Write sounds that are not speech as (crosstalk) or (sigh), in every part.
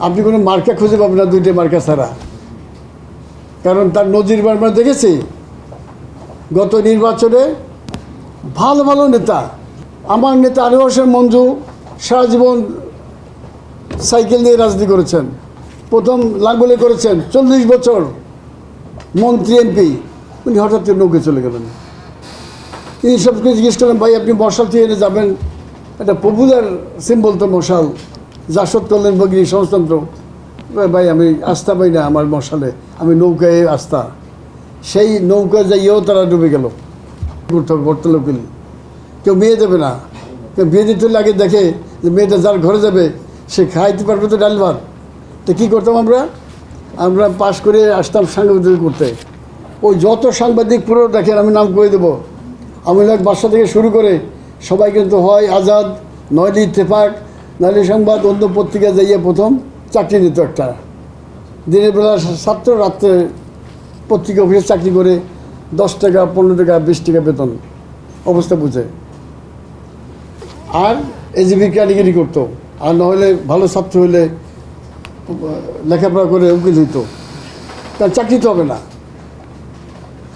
আপনি কোনো মার্কা খুঁজে পাবেন না দুইটা মার্কা ছাড়া। কারণ তার নজির আমরা দেখেছি, গত নির্বাচনে ভালো ভালো নেতা, আমার নেতা আলী হোসেন মঞ্জু সারা জীবন সাইকেল নিয়ে রাজনীতি করেছেন। প্রথম লাঙ্গলে করেছেন, চল্লিশ বছর মন্ত্রী, এমপি। উনি হঠাৎ নৌকে চলে গেলেন। এই সবকে জিজ্ঞেস করলাম, ভাই, আপনি মশাল থেকে এনে যাবেন। একটা পপুলার সিম্বল তো মশাল। জাসদ কল্যাণ ভগিনী সমাজতন্ত্র ভাই, আমি আস্থা পাই না আমার মশালে। আমি নৌকায় আস্থা। সেই নৌকা যাইয়েও তারা ডুবে গেল। করতে বর্তমান কেউ মেয়ে দেবে না। কেউ বিয়ে দিতে হলে আগে দেখে যে মেয়েটা যার ঘরে যাবে, সে খাইতে পারবে তো ডাল ভাত। তো কী করতাম আমরা? আমরা পাশ করে আসতাম সাংবাদিক করতে। ওই যত সাংবাদিক পুরো দেখেন, আমি নাম করে দেবো। আমিলাক বাসা থেকে শুরু করে সবাই কিন্তু হয় আজাদ, নয়লি ইত্তেফাক নাহলে সংবাদ অন্য পত্রিকা যাইয়ে প্রথম চাকরি নিত একটা। দিনের বেলা ছাত্র রাত্রে পত্রিকা অফিসে চাকরি করে দশ টাকা, পনেরো টাকা, বিশ টাকা বেতন। অবস্থা বুঝে। আর এজিবি ক্যাটাগরি করতো। আর নাহলে ভালো ছাত্র হলে লেখাপড়া করে উকিল হইতো। তার চাকরি তো হবে না।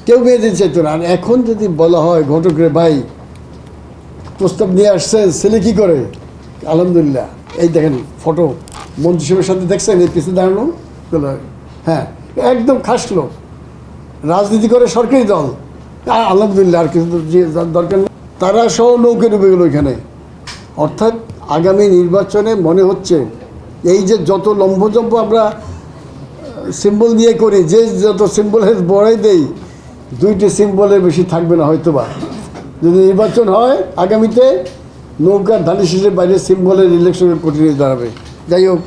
কেউ মেয়ে দিতে চাইতো না। আর এখন যদি বলা হয় ঘটকরে ভাই, প্রস্তাব নিয়ে আসছেন, ছেলে কী করে? আলহামদুলিল্লাহ। এই দেখেন ফটো মন্ত্রী সাহেবের সাথে দেখছেন, এই পিছিয়ে দাঁড়ানো হ্যাঁ একদম খাস লোক। রাজনীতি করে সরকারি দল। আলহামদুলিল্লাহ, আর কিছু যে দরকার নেই। তারা সহ নৌকে ডুবে গেলো এখানে। অর্থাৎ আগামী নির্বাচনে মনে হচ্ছে, এই যে যত লম্বজম্ব আমরা সিম্বল দিয়ে করি, যে যত সিম্বলের বড়াই দেই, দুইটি সিম্বলের বেশি থাকবে না হয়তোবা। যদি নির্বাচন হয়, আগামীতে নৌকার ধানি শেষের বাইরে সিম্বলের ইলেকশনের কঠিন দাঁড়াবে। যাই হোক,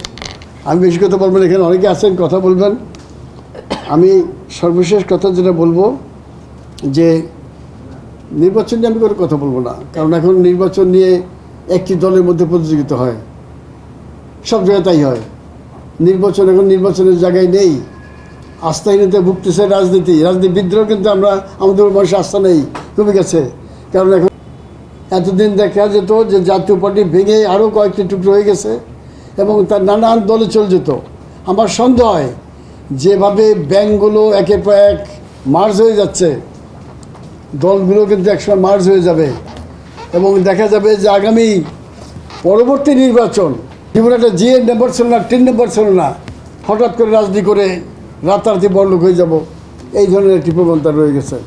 আমি বেশি কথা বলবেন এখানে অনেকে আছেন, কথা বলবেন। আমি সর্বশেষ কথা যেটা বলব, যে নির্বাচন নিয়ে আমি কোনো কথা বলব না, কারণ এখন নির্বাচন নিয়ে একটি দলের মধ্যে প্রতিযোগিতা হয়। সব জায়গায় তাই হয়। নির্বাচন এখন নির্বাচনের জায়গায় নেই। আস্থাহীনতা ভুগতেছে রাজনীতি। রাজনীতি বিদ্রোহ কিন্তু আমরা, আমাদের মানুষের আস্থা নেই। কমে গেছে। কারণ এখন এতদিন দেখা যেত যে জাতীয় পার্টি ভেঙে আরও কয়েকটি টুকরো হয়ে গেছে এবং তার নানান দলে চলে যেত। আমার সন্দেহ হয় যেভাবে ব্যাংকগুলো একে পর এক মার্জ হয়ে যাচ্ছে, দলগুলো কিন্তু একসময় মার্জ হয়ে যাবে এবং দেখা যাবে যে আগামী পরবর্তী নির্বাচন যেমন একটা জিএ নাম্বার ছিল না টেন নাম্বার ছিল না, হঠাৎ করে রাজনীতি করে রাতারাতি বড়লোক হয়ে যাব, এই ধরনের একটি প্রবণতা রয়ে গেছে।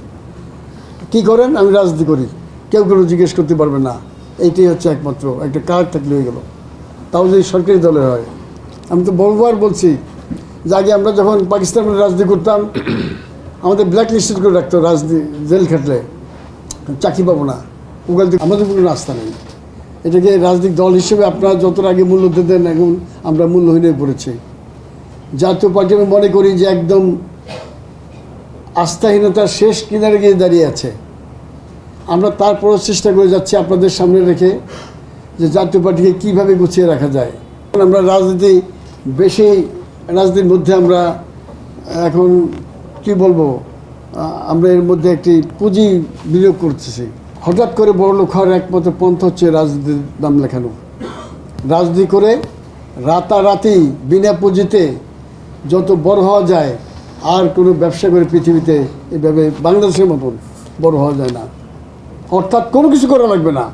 কি করেন? আমি রাজনীতি করি। কেউ কেউ জিজ্ঞেস করতে পারবে না। এইটাই হচ্ছে একমাত্র, একটা কার্ড থাকলে হয়ে গেল। তাও যদি সরকারি দলের হয়। আমি তো বহুবার বলছি যে আগে আমরা যখন পাকিস্তানের রাজনীতি করতাম, (coughs) আমাদের ব্ল্যাক লিস্টেড করে রাখতো রাজনীতি, জেল খাটলে। চাকরি পাবো না। থেকে আমাদের কোনো রাস্তা নেই। এটাকে রাজনৈতিক দল হিসেবে আপনারা যতটা আগে মূল্য দিতেন, এখন আমরা মূল্যহীন হয়ে পড়েছি। জাতীয় পার্টি আমি মনে করি যে একদম আস্থাহীনতার শেষ কিনারে গিয়ে দাঁড়িয়ে আছে। আমরা তারপরও চেষ্টা করে যাচ্ছি আপনাদের সামনে রেখে যে জাতীয় পার্টিকে কীভাবে গুছিয়ে রাখা যায়। আমরা রাজনীতি বেশি, রাজনীতির মধ্যে আমরা এখন কি বলব আমরা এর মধ্যে একটি পুঁজি বিনিয়োগ করতেছি। হঠাৎ করে বড় লোক হওয়ার একমাত্র পন্থা হচ্ছে রাজনীতির নাম লেখানো। রাজনীতি করে রাতারাতি বিনা পুঁজিতে যত বড় হওয়া যায়, আর কোনো ব্যবসা করে পৃথিবীতে এভাবে বাংলাদেশের মতন বড় হওয়া যায় না। অর্থাৎ কোনো কিছু করা লাগবে না।